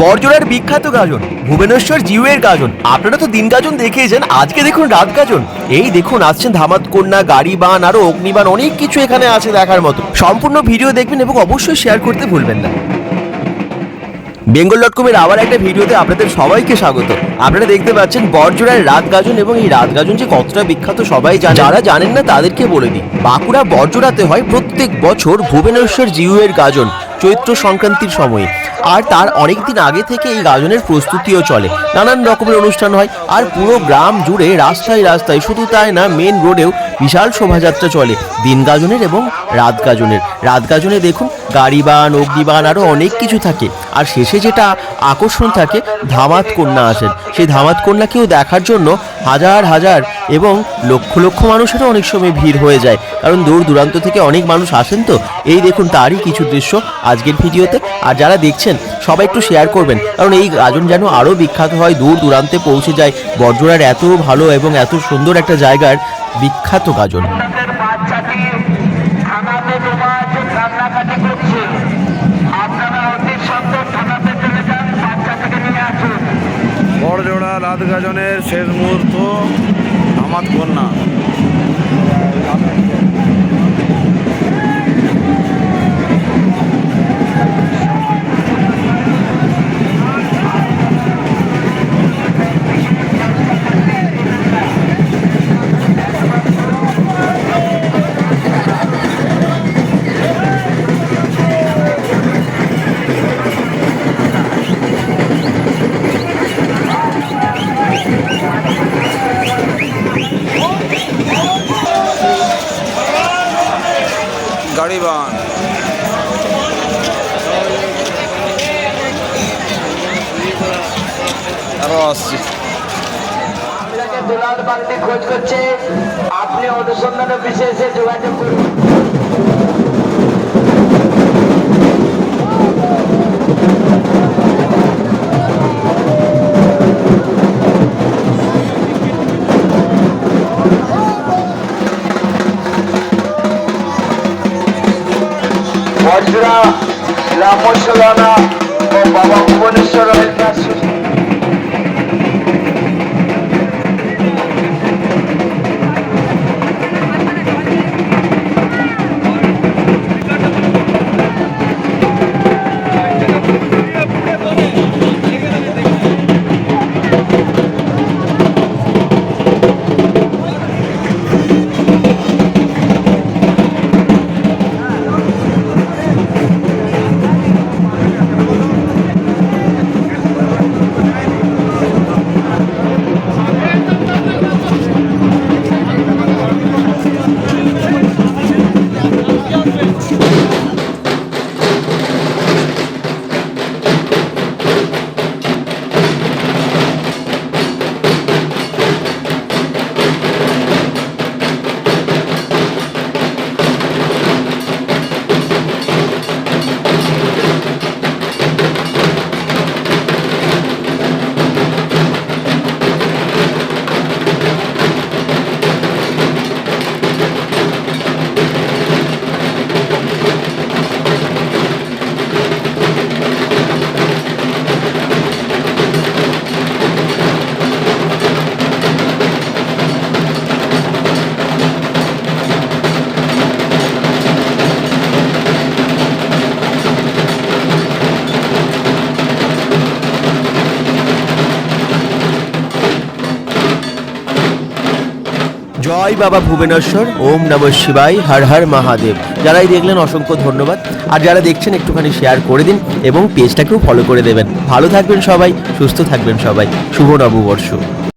বরজোড়ার বিখ্যাত গাজন, ভুবনেশ্বর জিউয়ের গাজন। আপনারা তো দিন গাজন দেখেছেন আজকে দেখুন রাত গাজন। এই দেখুন, আসছেন ধামাত কন্যা, গাড়ি বান, আরও অগ্নিবান, অনেক কিছু এখানে আছে দেখার মতো। সম্পূর্ণ ভিডিও দেখবেন এবং অবশ্যই শেয়ার করতে ভুলবেন না। বেঙ্গল ডট কমের আবার একটা ভিডিওতে আপনাদের সবাইকে স্বাগত। আপনারা দেখতে পাচ্ছেন বরজোড়ার রাত গাজন এবং এই রাত গাজন যে কতটা বিখ্যাত সবাই জানে। যারা জানেন না, তাদেরকে বলে দিই। বাঁকুড়া বরজোড়াতে হয় প্রত্যেক বছর ভুবনেশ্বর জিউয়ের গাজন, চৈত্র সংক্রান্তির সময়ে। আর তার অনেক দিন আগে থেকে এই গাজনের প্রস্তুতিও চলে। নানান রকমের অনুষ্ঠান হয় আর পুরো গ্রাম জুড়ে রাস্তায় রাস্তায়, শুধু তাই না মেন রোডেও বিশাল শোভাযাত্রা চলে, দিন গাজনের এবং রাত গাজনের। রাত গাজনে দেখুন, গাড়িবান, অগ্নিবান আরও অনেক কিছু থাকে। আর শেষে যেটা আকর্ষণ থাকে, ধামাত কন্যা আসেন। সেই ধামাত কন্যাকেও দেখার জন্য হাজার হাজার এবং লক্ষ লক্ষ মানুষেরও অনেক সময় ভিড় হয়ে যায়। কারণ দূর দূরান্ত থেকে অনেক মানুষ আসেন তো। এই দেখুন তারই কিছু দৃশ্য আজকের ভিডিওতে। আর যারা দেখছেন সবাই একটু শেয়ার করবেন। কারণ এই গাজন যেন আরও বিখ্যাত হয়, দূর দূরান্তে পৌঁছে যায়। বর্জরার এত ভালো এবং এত সুন্দর একটা জায়গার বিখ্যাত গাজন। বড়জোড়া রাত গাজনের শেষ মুহূর্ত। গাড়িবান আরও আসছি আপনাকে দুলাল বাগদি খোঁজ করছে। আপনি অনুসন্ধানে বিশেষে যোগাযোগ করুন। বজরা রামসলানা ও বাবা ভুবনেশ্বর হেলথ জয় বাবা ভুবনেশ্বর, ওম নম শিবাই হর হর মহাদেব। যারাই দেখলেন, অসংখ্য ধন্যবাদ। আর যারা দেখছেন, একটুখানি শেয়ার করে দিন এবং পেজটাকেও ফলো করে দেবেন। ভালো থাকবেন সবাই, সুস্থ থাকবেন সবাই। শুভ নববর্ষ।